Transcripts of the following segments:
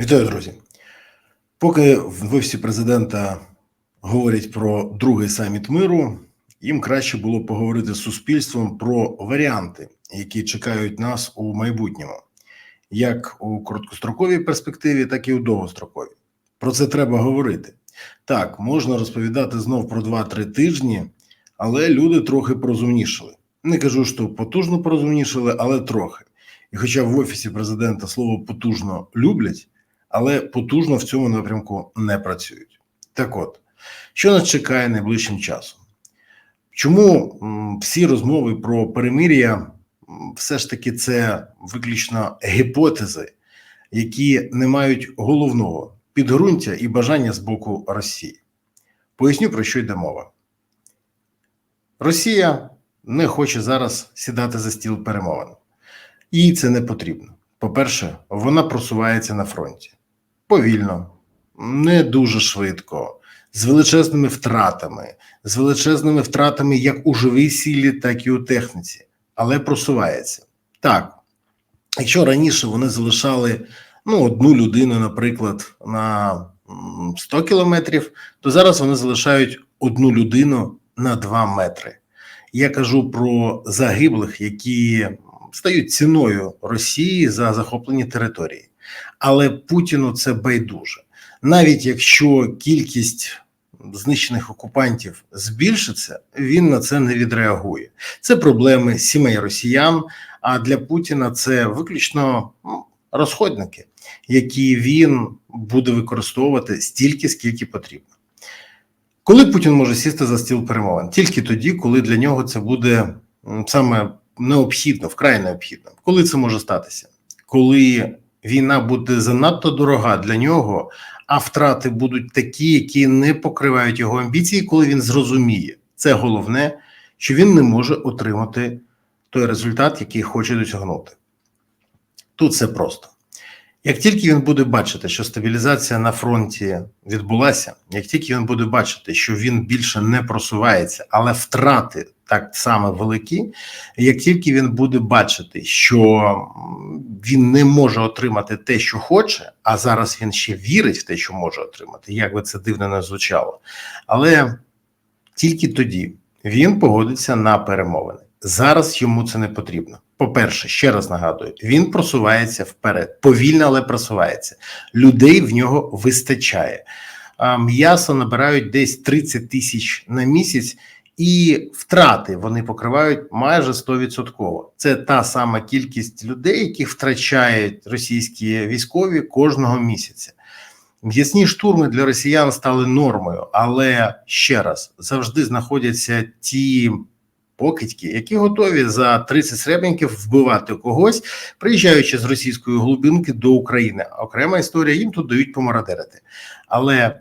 Вітаю, друзі. Поки в офісі президента говорять про другий саміт миру, їм краще було поговорити з суспільством про варіанти, які чекають нас у майбутньому, як у короткостроковій перспективі, так і у довгостроковій. Про це треба говорити. Так, можна розповідати знов про 2-3 тижні, але люди трохи порозумнішали. Не кажу, що потужно порозумнішали, але трохи. І хоча в офісі президента слово потужно люблять, але потужно в цьому напрямку не працюють. Так от, що нас чекає найближчим часом? Чому всі розмови про перемир'я все ж таки це виключно гіпотези, які не мають головного підґрунтя і бажання з боку Росії? Поясню про що йде мова. Росія не хоче зараз сідати за стіл перемовин. Їй це не потрібно. По-перше, вона просувається на фронті повільно, не дуже швидко, з величезними втратами, з величезними втратами як у живій силі, так і у техніці, але просувається. Так, якщо раніше вони залишали ну, одну людину, наприклад, на м, 100 кілометрів, то зараз вони залишають одну людину на 2 метри. Я кажу про загиблих, які стають ціною Росії за захоплені території. Але Путіну це байдуже. Навіть якщо кількість знищених окупантів збільшиться, він на це не відреагує. Це проблеми сімей росіян. А для Путіна це виключно ну, розходники, які він буде використовувати стільки, скільки потрібно. Коли Путін може сісти за стіл перемовин? Тільки тоді, коли для нього це буде саме необхідно, вкрай необхідно. Коли це може статися? Коли війна буде занадто дорога для нього, а втрати будуть такі, які не покривають його амбіції, коли він зрозуміє, це головне, що він не може отримати той результат, який хоче досягнути. Тут все просто. Як тільки він буде бачити, що стабілізація на фронті відбулася, як тільки він буде бачити, що він більше не просувається, але втрати так само великі, як тільки він буде бачити, що він не може отримати те, що хоче, а зараз він ще вірить в те, що може отримати, як би це дивно не звучало, але тільки тоді він погодиться на перемовини. Зараз йому це не потрібно. По-перше, ще раз нагадую, він просувається вперед, повільно, але просувається. Людей в нього вистачає. М'ясо набирають десь 30 тисяч на місяць, і втрати вони покривають майже 100%. Це та сама кількість людей, яких втрачають російські військові кожного місяця. М'ясні штурми для росіян стали нормою, але ще раз завжди знаходяться ті покидьки, які готові за 30 сребників вбивати когось, приїжджаючи з російської глибинки до України. Окрема історія їм тут дають помарадерити. Але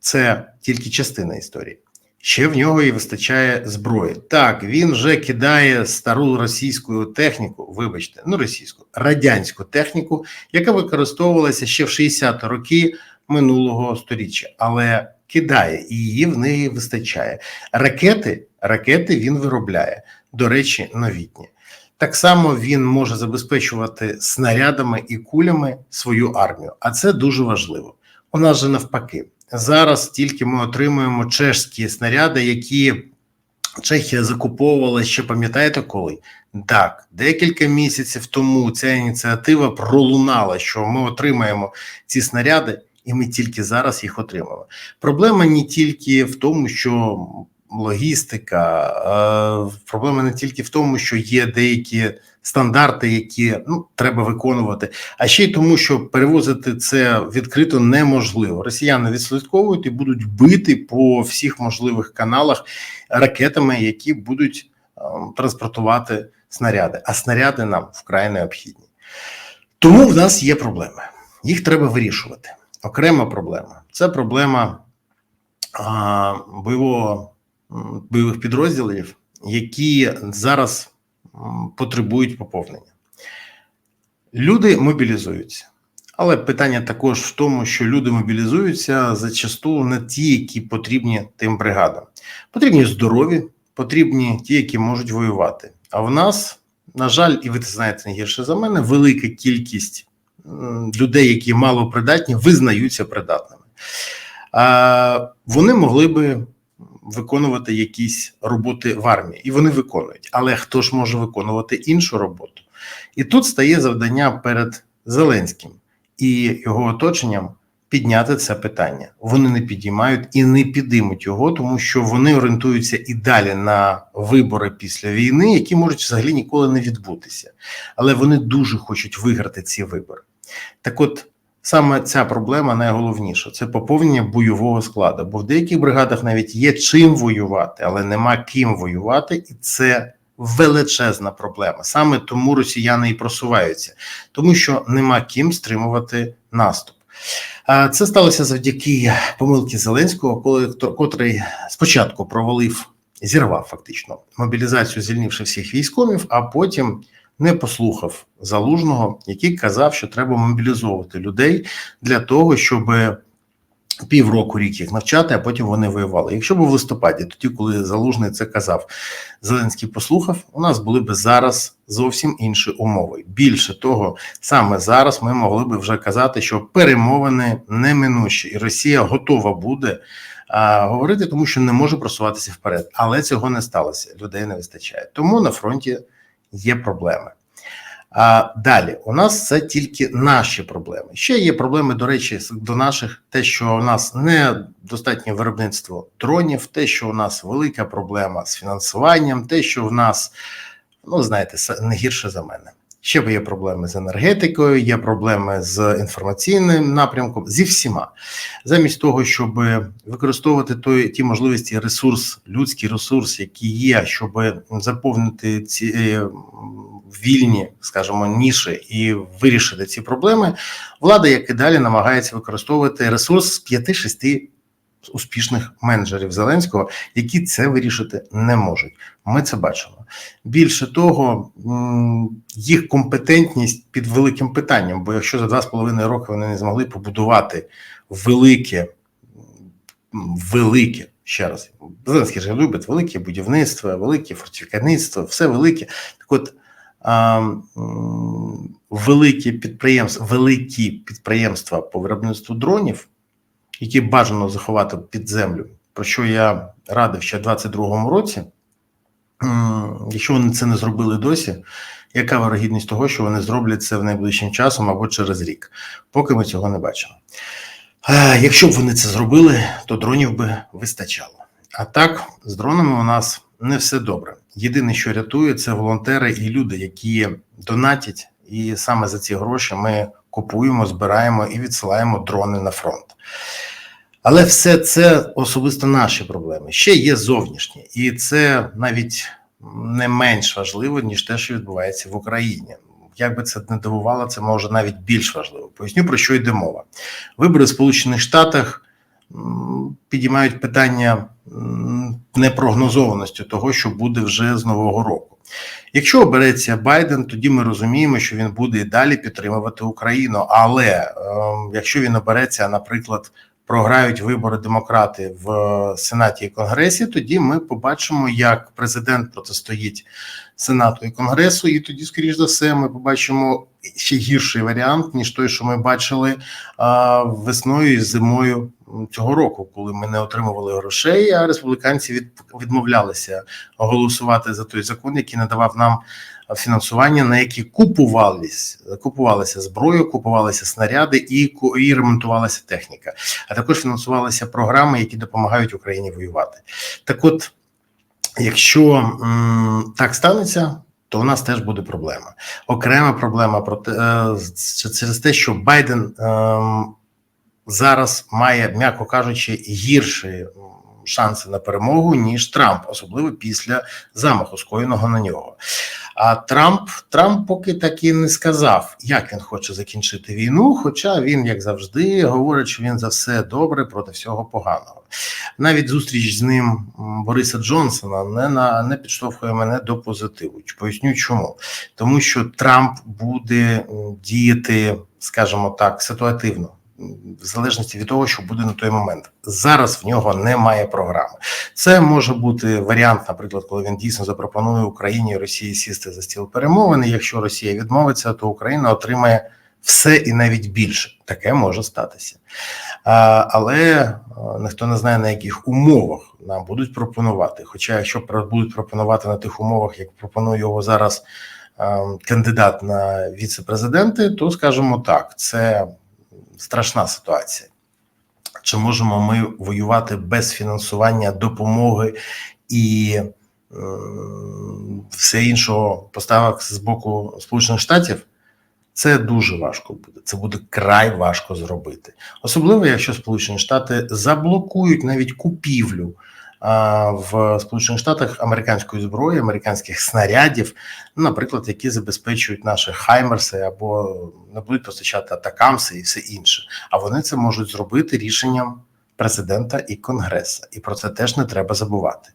це тільки частина історії. Ще в нього і вистачає зброї. Так, він вже кидає стару російську техніку, вибачте, ну російську, радянську техніку, яка використовувалася ще в 60-ті роки минулого сторіччя, але кидає і її в неї вистачає. Ракети, ракети він виробляє, до речі, новітні. Так само він може забезпечувати снарядами і кулями свою армію, а це дуже важливо. У нас же навпаки. Зараз тільки ми отримуємо чешські снаряди, які Чехія закуповувала ще пам'ятаєте коли? Так, декілька місяців тому ця ініціатива пролунала, що ми отримаємо ці снаряди, і ми тільки зараз їх отримали. Проблема не тільки в тому, що логістика, е, проблема не тільки в тому, що є деякі стандарти, які ну треба виконувати, а ще й тому, що перевозити це відкрито неможливо. Росіяни відслідковують і будуть бити по всіх можливих каналах ракетами, які будуть е, транспортувати снаряди. А снаряди нам вкрай необхідні. Тому в нас є проблеми. Їх треба вирішувати. Окрема проблема це проблема а, бойового бойових підрозділів, які зараз потребують поповнення. Люди мобілізуються. Але питання також в тому, що люди мобілізуються зачасту не ті, які потрібні тим бригадам. Потрібні здорові, потрібні ті, які можуть воювати. А в нас, на жаль, і ви це знаєте не гірше за мене, велика кількість людей, які малопридатні, визнаються придатними. Вони могли би виконувати якісь роботи в армії, і вони виконують. Але хто ж може виконувати іншу роботу? І тут стає завдання перед Зеленським і його оточенням підняти це питання. Вони не підіймають і не підіймуть його, тому що вони орієнтуються і далі на вибори після війни, які можуть взагалі ніколи не відбутися. Але вони дуже хочуть виграти ці вибори. Так, от саме ця проблема найголовніша це поповнення бойового складу. Бо в деяких бригадах навіть є чим воювати, але нема ким воювати, і це величезна проблема. Саме тому росіяни і просуваються, тому що нема ким стримувати наступ. Це сталося завдяки помилки Зеленського, коли котрий спочатку провалив, зірвав фактично мобілізацію, звільнивши всіх військових, а потім не послухав залужного, який казав, що треба мобілізовувати людей для того, щоб півроку рік їх навчати, а потім вони воювали. Якщо б в листопаді, тоді, коли залужний це казав, Зеленський послухав, у нас були б зараз зовсім інші умови. Більше того, саме зараз ми могли б вже казати, що перемовини неминучі, і Росія готова буде а, говорити, тому що не може просуватися вперед. Але цього не сталося. Людей не вистачає. Тому на фронті є проблеми. А далі у нас це тільки наші проблеми. Ще є проблеми, до речі, до наших те, що у нас не достатнє виробництво дронів, те, що у нас велика проблема з фінансуванням, те, що в нас, ну знаєте, не гірше за мене. Ще є проблеми з енергетикою, є проблеми з інформаційним напрямком, зі всіма. Замість того, щоб використовувати той ті можливості, ресурс, людський ресурс, який є, щоб заповнити ці е, вільні, скажімо, ніші і вирішити ці проблеми, влада, як і далі, намагається використовувати ресурс з 5-6 успішних менеджерів Зеленського, які це вирішити не можуть. Ми це бачимо. Більше того, їх компетентність під великим питанням. Бо якщо за два з половиною роки вони не змогли побудувати велике, велике. Ще раз, Зеленський ж любить велике будівництво, велике фортифікаційство, все велике. Так от а, великі підприємства, великі підприємства по виробництву дронів які бажано заховати під землю, про що я радив ще в 2022 році. Якщо вони це не зробили досі, яка вирогідність того, що вони зроблять це в найближчим часом або через рік, поки ми цього не бачимо. Якщо б вони це зробили, то дронів би вистачало. А так, з дронами у нас не все добре. Єдине, що рятує, це волонтери і люди, які донатять, і саме за ці гроші ми купуємо, збираємо і відсилаємо дрони на фронт. Але все це особисто наші проблеми. Ще є зовнішні, і це навіть не менш важливо, ніж те, що відбувається в Україні. Як би це не дивувало, це може навіть більш важливо. Поясню про що йде мова. Вибори в Сполучених Штатах підіймають питання непрогнозованості того, що буде вже з нового року. Якщо обереться Байден, тоді ми розуміємо, що він буде і далі підтримувати Україну. Але е, якщо він обереться, наприклад, програють вибори демократи в Сенаті і Конгресі, тоді ми побачимо, як президент протистоїть Сенату і Конгресу, і тоді, скоріш за все, ми побачимо ще гірший варіант, ніж той, що ми бачили а, весною і зимою цього року, коли ми не отримували грошей, а республіканці від, відмовлялися голосувати за той закон, який надавав нам фінансування, на які купувались, купувалися зброю, купувалися снаряди і і ремонтувалася техніка, а також фінансувалися програми, які допомагають Україні воювати. Так, от, якщо м, так станеться. То у нас теж буде проблема. Окрема проблема про те, через те, що Байден е, зараз має, м'яко кажучи, гірші шанси на перемогу ніж Трамп, особливо після замаху скоєного на нього. А Трамп Трамп поки таки не сказав, як він хоче закінчити війну. Хоча він, як завжди, говорить, що він за все добре проти всього поганого. Навіть зустріч з ним Бориса Джонсона не на не підштовхує мене до позитиву. Поясню, чому тому, що Трамп буде діяти, скажімо так, ситуативно в залежності від того, що буде на той момент. Зараз в нього немає програми. Це може бути варіант, наприклад, коли він дійсно запропонує Україні і Росії сісти за стіл перемовин. і Якщо Росія відмовиться, то Україна отримає все і навіть більше. Таке може статися. А, але ніхто не знає, на яких умовах нам будуть пропонувати. Хоча, якщо будуть пропонувати на тих умовах, як пропонує його зараз кандидат на віце-президенти, то скажімо так, це страшна ситуація. Чи можемо ми воювати без фінансування допомоги і е, все іншого поставок з боку Сполучених Штатів? Це дуже важко буде. Це буде край важко зробити, особливо якщо Сполучені Штати заблокують навіть купівлю в Сполучених Штатах американської зброї, американських снарядів, наприклад, які забезпечують наші хаймерси або не будуть постачати атакамси і все інше. А вони це можуть зробити рішенням президента і конгреса, і про це теж не треба забувати.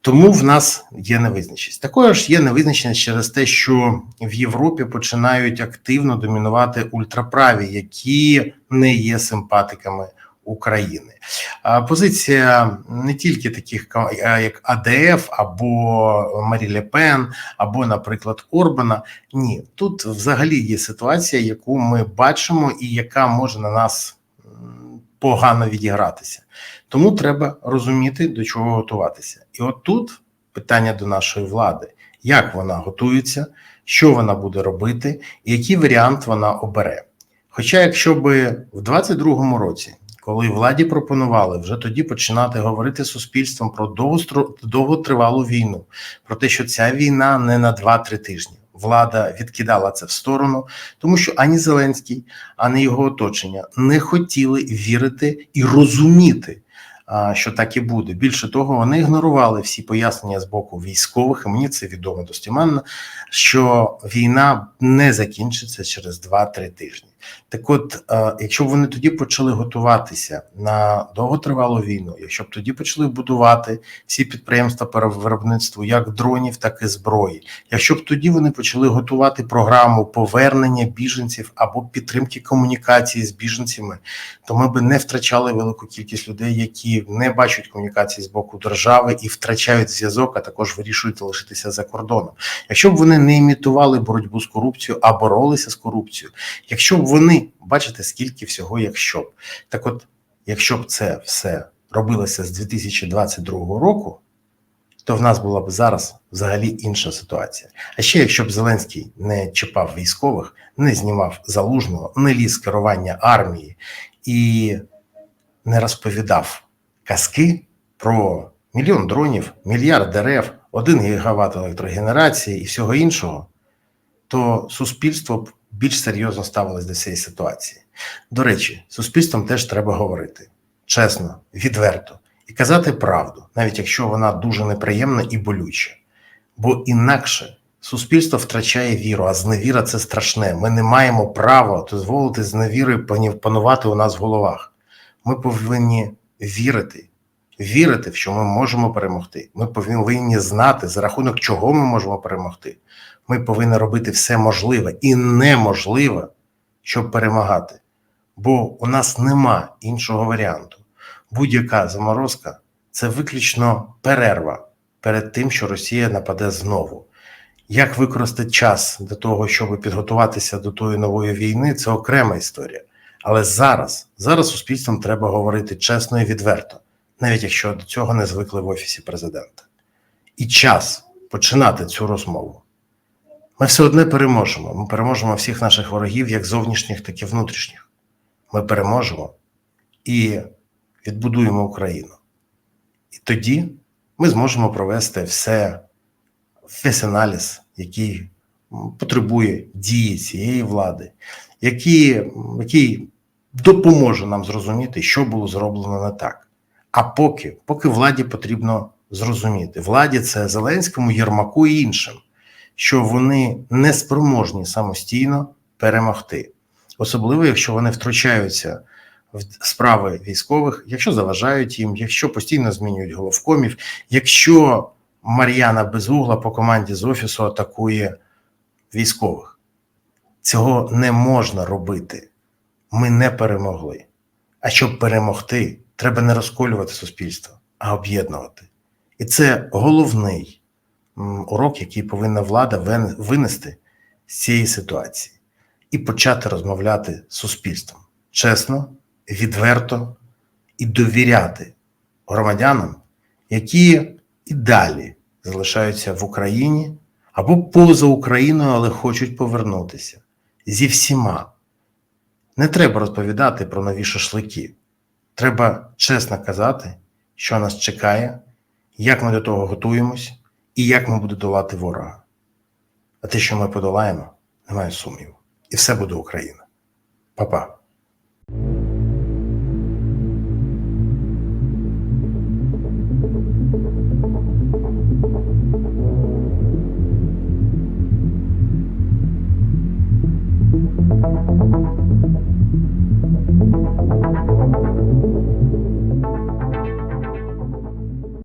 Тому в нас є невизначеність. Також є невизначеність через те, що в Європі починають активно домінувати ультраправі, які не є симпатиками України. Позиція не тільки таких як АДФ або Марі Ле Пен, або, наприклад, Орбана. Ні, тут взагалі є ситуація, яку ми бачимо, і яка може на нас погано відігратися. Тому треба розуміти, до чого готуватися. І от тут питання до нашої влади: як вона готується, що вона буде робити, і який варіант вона обере. Хоча, якщо би в 22-му році, коли владі пропонували вже тоді починати говорити суспільством про довготривалу війну, про те, що ця війна не на 2-3 тижні. Влада відкидала це в сторону, тому що ані Зеленський, ані його оточення не хотіли вірити і розуміти, що так і буде. Більше того, вони ігнорували всі пояснення з боку військових, і мені це відомо достеменно, що війна не закінчиться через 2-3 тижні. Так от, е, якщо б вони тоді почали готуватися на довготривалу війну, якщо б тоді почали будувати всі підприємства по як дронів, так і зброї, якщо б тоді вони почали готувати програму повернення біженців або підтримки комунікації з біженцями, то ми б не втрачали велику кількість людей, які не бачать комунікації з боку держави і втрачають зв'язок, а також вирішують залишитися за кордоном. Якщо б вони не імітували боротьбу з корупцією, а боролися з корупцією, якщо б вони бачите, скільки всього, якщо б так, от, якщо б це все робилося з 2022 року, то в нас була б зараз взагалі інша ситуація. А ще якщо б Зеленський не чіпав військових, не знімав залужного, не ліз керування армії і не розповідав казки про мільйон дронів, мільярд дерев, один гігават електрогенерації і всього іншого, то суспільство б більш серйозно ставилось до цієї ситуації. До речі, суспільством теж треба говорити чесно, відверто і казати правду, навіть якщо вона дуже неприємна і болюча. Бо інакше суспільство втрачає віру, а зневіра це страшне. Ми не маємо права дозволити зневірою пані- панувати у нас в головах. Ми повинні вірити, вірити, що ми можемо перемогти. Ми повинні знати, за рахунок чого ми можемо перемогти. Ми повинні робити все можливе і неможливе, щоб перемагати. Бо у нас нема іншого варіанту. Будь-яка заморозка це виключно перерва перед тим, що Росія нападе знову. Як використати час для того, щоб підготуватися до тої нової війни, це окрема історія. Але зараз, зараз суспільством треба говорити чесно і відверто, навіть якщо до цього не звикли в офісі президента. І час починати цю розмову. Ми все одне переможемо. Ми переможемо всіх наших ворогів, як зовнішніх, так і внутрішніх. Ми переможемо і відбудуємо Україну. І тоді ми зможемо провести все, весь аналіз, який потребує дії цієї влади, який, який допоможе нам зрозуміти, що було зроблено не так. А поки, поки владі потрібно зрозуміти, владі це Зеленському, Єрмаку і іншим, що вони не спроможні самостійно перемогти, особливо якщо вони втручаються в справи військових, якщо заважають їм, якщо постійно змінюють головкомів, якщо Мар'яна Безугла по команді з офісу атакує військових. Цього не можна робити. Ми не перемогли. А щоб перемогти, треба не розколювати суспільство, а об'єднувати. І це головний урок, який повинна влада винести з цієї ситуації. і почати розмовляти з суспільством чесно, відверто і довіряти громадянам, які і далі залишаються в Україні або поза Україною, але хочуть повернутися зі всіма. Не треба розповідати про нові шашлики. Треба чесно казати, що нас чекає, як ми до того готуємось і як ми будемо долати ворога. А те, що ми подолаємо, немає сумніву. І все буде Україна. Па-па.